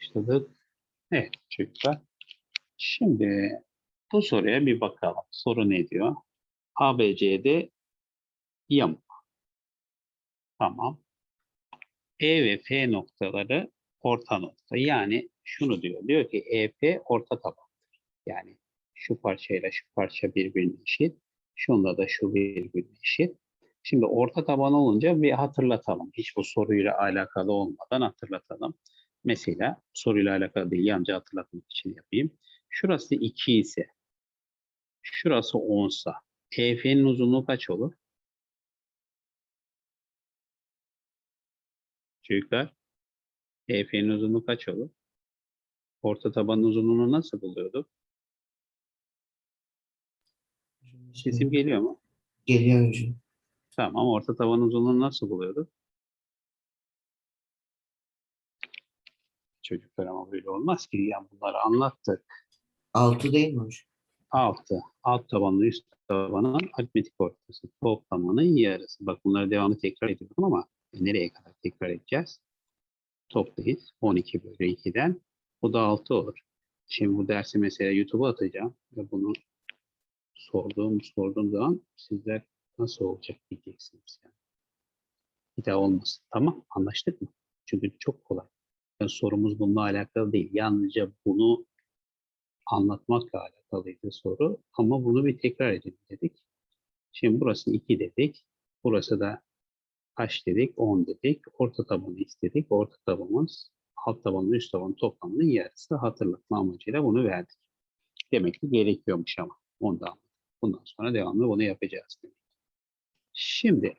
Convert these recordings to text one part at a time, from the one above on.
Başladık. Evet çocuklar. Şimdi bu soruya bir bakalım. Soru ne diyor? ABC'de yamuk. Tamam. E ve F noktaları orta nokta. Yani şunu diyor. Diyor ki EP orta tabandır. Yani şu parçayla şu parça birbirine eşit. Şunda da şu birbirine eşit. Şimdi orta taban olunca bir hatırlatalım. Hiç bu soruyla alakalı olmadan hatırlatalım. Mesela soruyla alakalı değil, yalnızca hatırlatmak için yapayım. Şurası 2 ise, şurası 10 ise, EF'nin uzunluğu kaç olur? Çocuklar, EF'nin uzunluğu kaç olur? Orta tabanın uzunluğunu nasıl buluyorduk? Sesim geliyor mu? Geliyor hocam. Tamam, orta tabanın uzunluğunu nasıl buluyorduk? Çocuklar ama böyle olmaz ki. Yani bunları anlattık. 6 değil mi hocam? 6. Alt tabanlı üst tabanın aritmetik ortası toplamanın yarısı. Bak bunları devamlı tekrar ediyorum ama nereye kadar tekrar edeceğiz? Toplayız. 12 bölü 2'den. Bu da 6 olur. Şimdi bu dersi mesela YouTube'a atacağım ve bunu sorduğum sorduğum zaman sizler nasıl olacak diyeceksiniz. Yani. Bir daha olmasın. Tamam anlaştık mı? Çünkü çok kolay. Sorumuz bununla alakalı değil. Yalnızca bunu anlatmakla alakalıydı soru. Ama bunu bir tekrar edelim dedik. Şimdi burası 2 dedik. Burası da kaç dedik? 10 dedik. Orta tabanı istedik. Orta tabanımız alt tabanla üst tabanın toplamının yarısı hatırlatma amacıyla bunu verdik. Demek ki gerekiyormuş ama. Ondan. Bundan sonra devamlı bunu yapacağız. Demek. Şimdi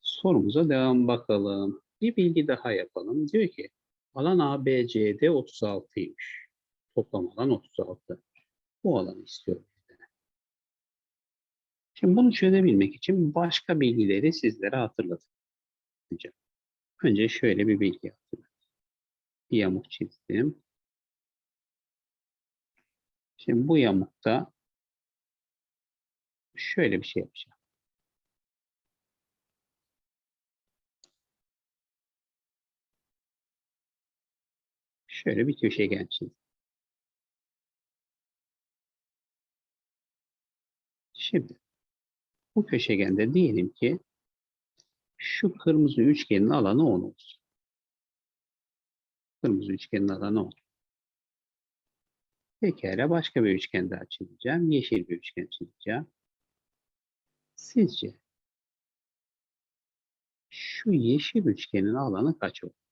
sorumuza devam bakalım. Bir bilgi daha yapalım. Diyor ki alan ABCD 36'ymış. Toplam alan 36. Bu alanı istiyorum. Şimdi bunu çözebilmek için başka bilgileri sizlere hatırlatacağım. Önce şöyle bir bilgi hatırlatayım. Bir yamuk çizdim. Şimdi bu yamukta şöyle bir şey yapacağım. Şöyle bir köşegen çizdim. Şimdi bu köşegende diyelim ki şu kırmızı üçgenin alanı 10 olsun. Kırmızı üçgenin alanı 10. Pekala başka bir üçgen daha çizeceğim. Yeşil bir üçgen çizeceğim. Sizce şu yeşil üçgenin alanı kaç olur?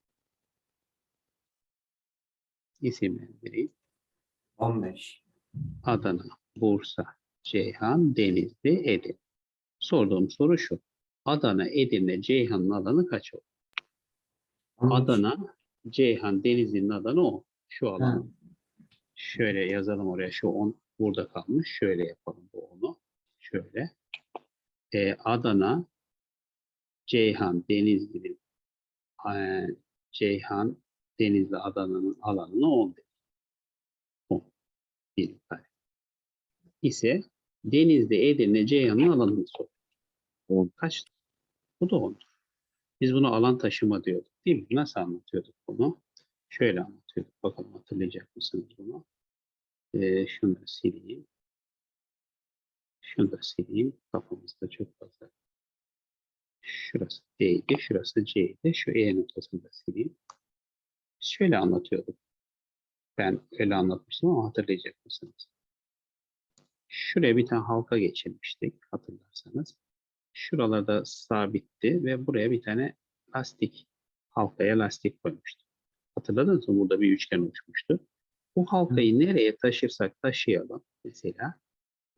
İsimlendireyim. 15. Adana, Bursa, Ceyhan, Denizli, Edirne. Sorduğum soru şu. Adana, Edirne, Ceyhan'ın alanı kaç olur? 13. Adana, Ceyhan, Denizli'nin alanı o. Şu alan. Ha, Şöyle yazalım oraya. Şu 10 burada kalmış. Şöyle yapalım bu onu. Şöyle. Ee, Adana, Ceyhan, Denizli, eee, Ceyhan, Denizli, Adana'nın alanını 10 dedik. 10. Bir kare. ise Denizli, Edirne, Ceyhan'ın alanını sor. 10 kaç? Bu da 10'dur. Biz bunu alan taşıma diyorduk değil mi? Nasıl anlatıyorduk bunu? Şöyle anlatıyorduk. Bakalım hatırlayacak mısınız bunu? Ee, şunu da sileyim. Şunu da sileyim. Kafamızda çok fazla. Şurası D'ydi, şurası C'ydi. Şu E noktasını da sileyim. Şöyle anlatıyorduk. Ben öyle anlatmıştım ama hatırlayacak mısınız? Şuraya bir tane halka geçirmiştik hatırlarsanız. Şuralarda sabitti ve buraya bir tane lastik, halkaya lastik koymuştuk. Hatırladınız mı? Burada bir üçgen oluşmuştu. Bu halkayı nereye taşırsak taşıyalım mesela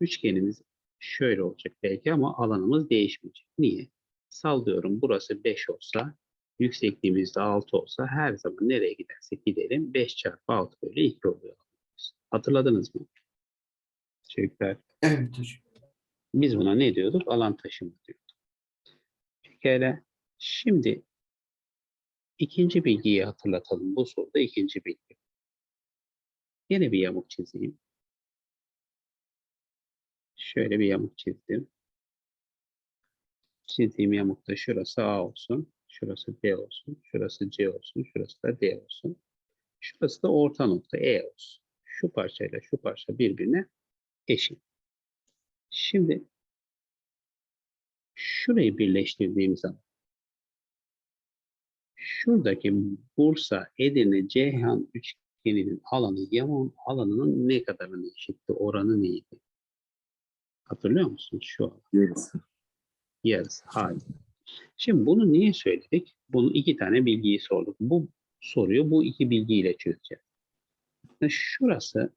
üçgenimiz şöyle olacak belki ama alanımız değişmeyecek. Niye? Sallıyorum burası 5 olsa yüksekliğimiz de 6 olsa her zaman nereye gidersek gidelim 5 çarpı 6 bölü 2 oluyor. Hatırladınız mı? Çocuklar Evet biz buna ne diyorduk? Alan taşıma diyorduk. Pekala. Şimdi ikinci bilgiyi hatırlatalım. Bu soruda ikinci bilgi. Yine bir yamuk çizeyim. Şöyle bir yamuk çizdim. Çizdiğim yamukta şurası A olsun. Şurası B olsun. Şurası C olsun. Şurası da D olsun. Şurası da orta nokta E olsun. Şu parçayla şu parça birbirine eşit. Şimdi şurayı birleştirdiğim zaman şuradaki Bursa, Edirne, Ceyhan üçgeninin alanı Yaman alanının ne kadarına eşitti? Oranı neydi? Hatırlıyor musunuz şu alan? Yarısı. Yarısı. Hayır. Şimdi bunu niye söyledik? Bunu iki tane bilgiyi sorduk. Bu soruyu bu iki bilgiyle çözeceğiz. Ve Şurası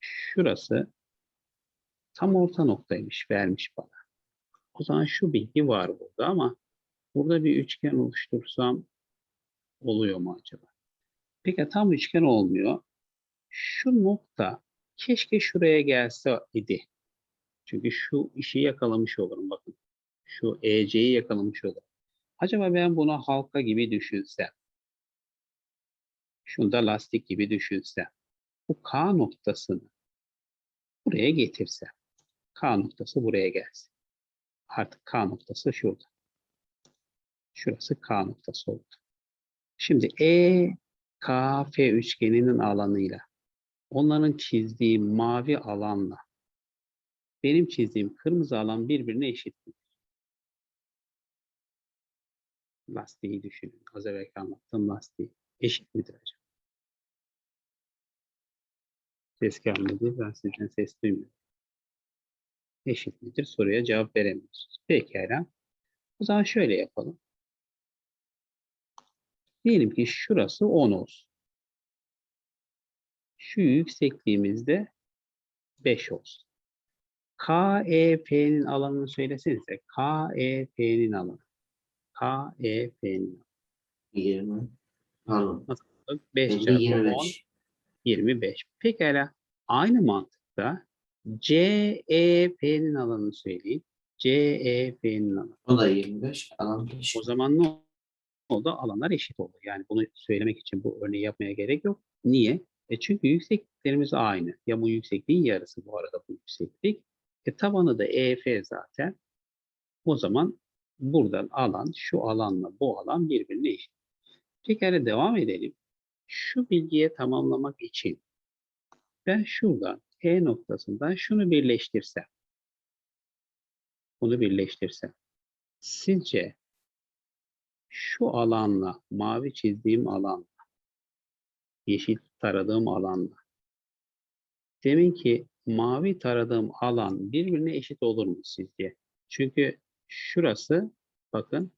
şurası tam orta noktaymış vermiş bana. O zaman şu bilgi var burada ama burada bir üçgen oluştursam oluyor mu acaba? Peki tam üçgen olmuyor. Şu nokta keşke şuraya gelse idi. Çünkü şu işi yakalamış olurum bakın. Şu EC'yi yakalamış olurum. Acaba ben bunu halka gibi düşünsem. Şunu da lastik gibi düşünsem. Bu K noktasını buraya getirsem. K noktası buraya gelsin. Artık K noktası şurada. Şurası K noktası oldu. Şimdi E, K, F üçgeninin alanıyla onların çizdiği mavi alanla benim çizdiğim kırmızı alan birbirine eşit Lastiği düşünün. Az evvel anlattığım lastiği. Eşit midir acaba? Ses gelmedi. Ben sizden ses duymuyorum. Eşit midir? Soruya cevap veremiyorsunuz. Pekala. O zaman şöyle yapalım. Diyelim ki şurası 10 olsun. Şu yüksekliğimizde 5 olsun. KEF'nin alanını söylesenize. KEF'nin alanı. KEF'nin 20. Pardon. alanı. 5 50, çarpı 10, 25. 25. Pekala. Aynı mantıkta CEF'nin alanını söyleyin. CEF'nin alanı. O da 25. Alan 5. O zaman ne oldu? Alanlar eşit oldu. Yani bunu söylemek için bu örneği yapmaya gerek yok. Niye? E çünkü yüksekliklerimiz aynı. Ya bu yüksekliğin yarısı bu arada bu yükseklik. E tabanı da EF zaten. O zaman buradan alan şu alanla bu alan birbirine eşit. Pekala devam edelim. Şu bilgiye tamamlamak için ben şuradan E noktasından şunu birleştirsem. Bunu birleştirsem. Sizce şu alanla mavi çizdiğim alanla yeşil taradığım alanla demin ki mavi taradığım alan birbirine eşit olur mu sizce? Çünkü şurası bakın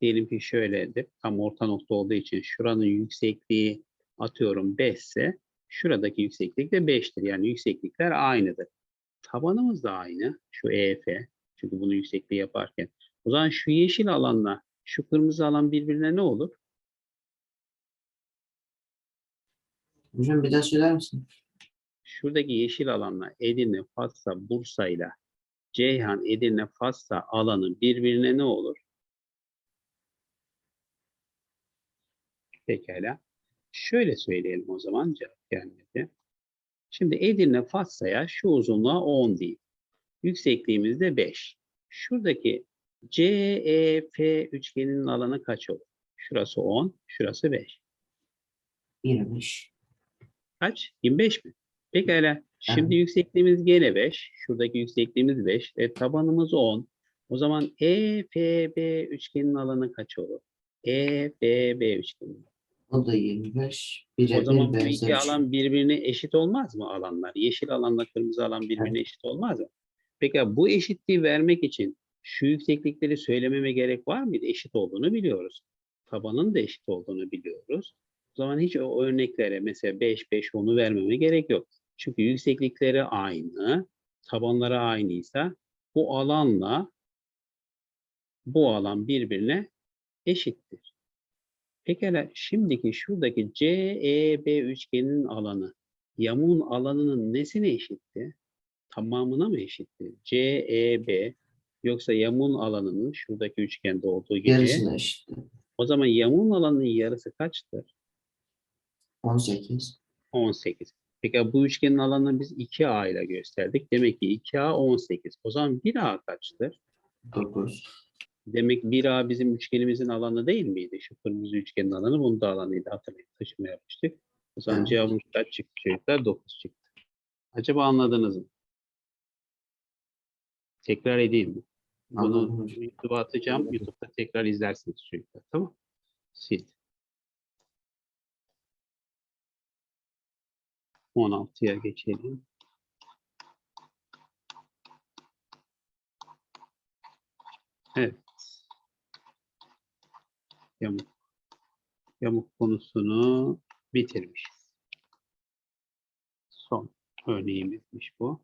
diyelim ki şöyledir. Tam orta nokta olduğu için şuranın yüksekliği atıyorum 5 ise şuradaki yükseklik de 5'tir. Yani yükseklikler aynıdır. Tabanımız da aynı. Şu EF. Çünkü bunu yüksekliği yaparken. O zaman şu yeşil alanla şu kırmızı alan birbirine ne olur? Hocam bir daha söyler misin? Şuradaki yeşil alanla Edirne, Fatsa, Bursa'yla Ceyhan, Edirne, Fatsa alanı birbirine ne olur? Pekala. Şöyle söyleyelim o zaman cevap gelmedi. Şimdi Edirne, Fatsa'ya şu uzunluğa 10 değil. Yüksekliğimiz de 5. Şuradaki CEF üçgeninin alanı kaç olur? Şurası 10, şurası 5. 25. Kaç? 25 mi? Pekala. Şimdi yüksekliğimiz gene 5. Şuradaki yüksekliğimiz 5. E, tabanımız 10. O zaman EFB üçgenin alanı kaç olur? EFB üçgenin. O da 25. Bire O zaman bir bu benzer iki alan birbirine eşit olmaz mı alanlar? Yeşil alanla kırmızı alan birbirine eşit olmaz mı? Peki bu eşitliği vermek için şu yükseklikleri söylememe gerek var mıydı? Eşit olduğunu biliyoruz. Tabanın da eşit olduğunu biliyoruz. O zaman hiç o örneklere mesela 5, 5, 10'u vermeme gerek yok. Çünkü yükseklikleri aynı, tabanları aynıysa bu alanla bu alan birbirine eşittir. Pekala şimdiki şuradaki CEB üçgeninin alanı yamuğun alanının nesine eşitti? Tamamına mı eşitti? CEB yoksa yamuğun alanının şuradaki üçgende olduğu gibi Yarısına eşit. o zaman yamuğun alanının yarısı kaçtır? 18. 18. Peki bu üçgenin alanını biz 2A ile gösterdik. Demek ki 2A 18. O zaman 1A kaçtır? 9. Demek 1A bizim üçgenimizin alanı değil miydi? Şu kırmızı üçgenin alanı bunun da alanıydı. Hatırlayın taşıma yapmıştık. O zaman Evet. cevabımız kaç çıktı çocuklar? 9 çıktı. Acaba anladınız mı? Tekrar edeyim mi? Bunu. YouTube'a atacağım. YouTube'da tekrar izlersiniz çocuklar. Tamam Sil. 16'ya geçelim. Evet. Yamuk. Yamuk konusunu bitirmişiz. Son örneğimizmiş bu.